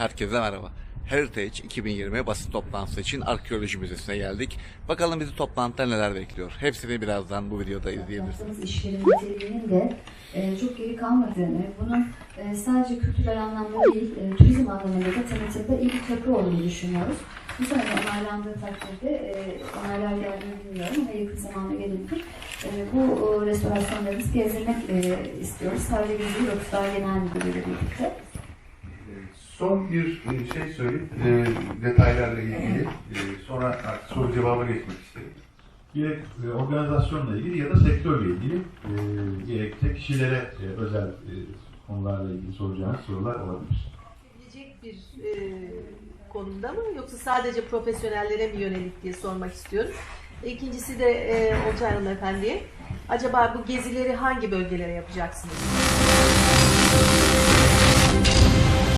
Herkese merhaba. Heritage 2020 basın toplantısı için Arkeoloji Müzesi'ne geldik. Bakalım bizi toplantıda neler bekliyor. Hepsini birazdan bu videoda izleyebilirsiniz. Yaptığımız işlerin niteliğinin de e, çok geri kalmadığını, bunun e, sadece kültürel anlamda değil, e, turizm anlamında da tanıtımda iyi bir köprü olduğunu düşünüyoruz. Bu sene onaylandığı takdirde, e, onaylar geldiğini bilmiyorum ama yakın zamanda gelince e, bu e, restorasyonlarımızı gezdirmek e, istiyoruz. Sadece bizim yok, daha genel müdürüyle birlikte. Son bir e, şey söyleyip e, detaylarla ilgili e, sonra artık soru cevaba geçmek isterim. gerek e, organizasyonla ilgili ya da sektörle ilgili e, gerekse kişilere e, özel e, konularla ilgili soracağınız sorular olabilir. Gelecek bir e, konumda mı yoksa sadece profesyonellere mi yönelik diye sormak istiyorum. İkincisi de e, Olcay Hanımefendi'ye. Acaba bu gezileri hangi bölgelere yapacaksınız?